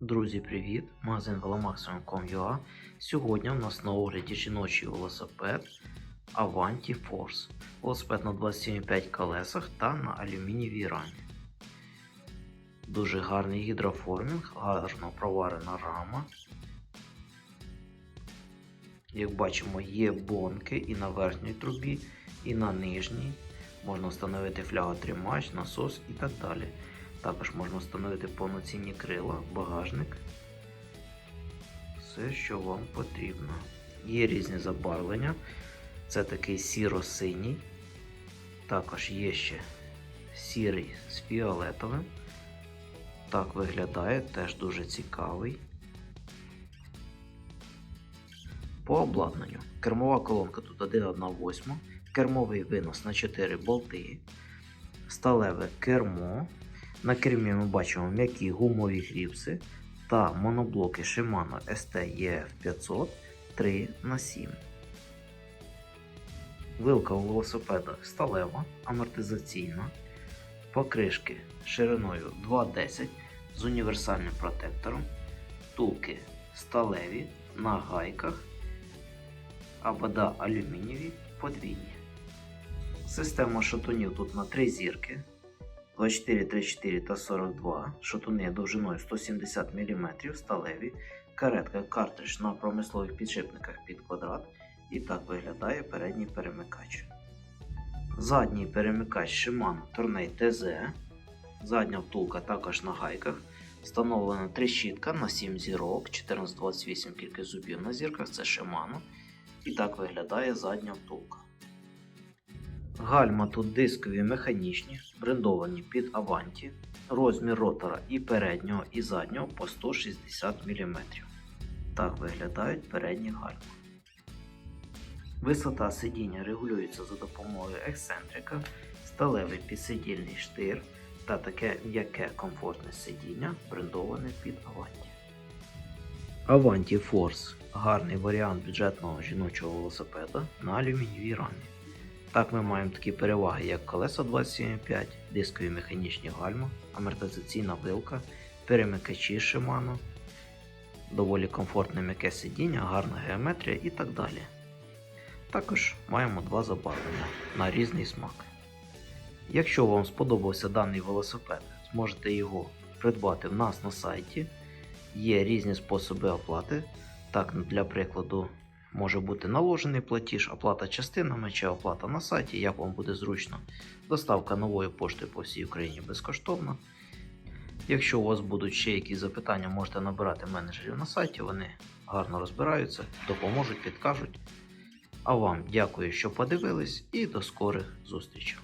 Друзі, привіт! Магазин velomaximum.com.ua Сьогодні у нас на огляді жіночий велосипед Avanti Force. Велосипед на 27,5 колесах та на алюмінієвій рамі. Дуже гарний гідроформінг, гарно проварена рама. Як бачимо, є бонки і на верхній трубі, і на нижній. Можна встановити фляготримач, насос і так далі. Також можна встановити повноцінні крила, багажник. Все, що вам потрібно. Є різні забарвлення. Це такий сіро-синій. Також є ще сірий з фіолетовим. Так виглядає, теж дуже цікавий. По обладнанню. Кермова колонка тут 1,1,8, кермовий винос на 4 болти, сталеве кермо. На кермі ми бачимо м'які гумові гріпси та моноблоки Shimano ST EF500 3 на 7 Вилка у велосипеда сталева, амортизаційна, покришки шириною 2,10 з універсальним протектором, втулки сталеві на гайках, абада алюмінієві подвійні. Система шатунів тут на 3 зірки. 24, 34 та 42, шатуни довжиною 170 мм сталеві, каретка картридж на промислових підшипниках під квадрат. І так виглядає передній перемикач. Задній перемикач Shimano Tourney TZ. Задня втулка також на гайках. Встановлена трещітка на 7 зірок, 1428 кількість зубів на зірках, це Shimano. І так виглядає задня втулка. Гальма тут дискові механічні, брендовані під Avanti, розмір ротора і переднього, і заднього по 160 мм. Так виглядають передні гальма. Висота сидіння регулюється за допомогою ексцентрика, сталевий підсидільний штир та таке м'яке комфортне сидіння, брендоване під Avanti. Avanti Force гарний варіант бюджетного жіночого велосипеда на алюмінієвій рамі. Так ми маємо такі переваги, як колеса 27,5, дискові механічні гальма, амортизаційна вилка, перемикачі Shimano, доволі комфортне м'яке сидіння, гарна геометрія і так далі. Також маємо два забарвлення на різний смак. Якщо вам сподобався даний велосипед, зможете його придбати в нас на сайті. Є різні способи оплати. Так, для прикладу, може бути наложений платіж, оплата частинами чи оплата на сайті, як вам буде зручно. Доставка нової пошти по всій Україні безкоштовна. Якщо у вас будуть ще якісь запитання, можете набирати менеджерів на сайті, вони гарно розбираються, допоможуть, підкажуть. А вам дякую, що подивились, і до скорих зустрічей.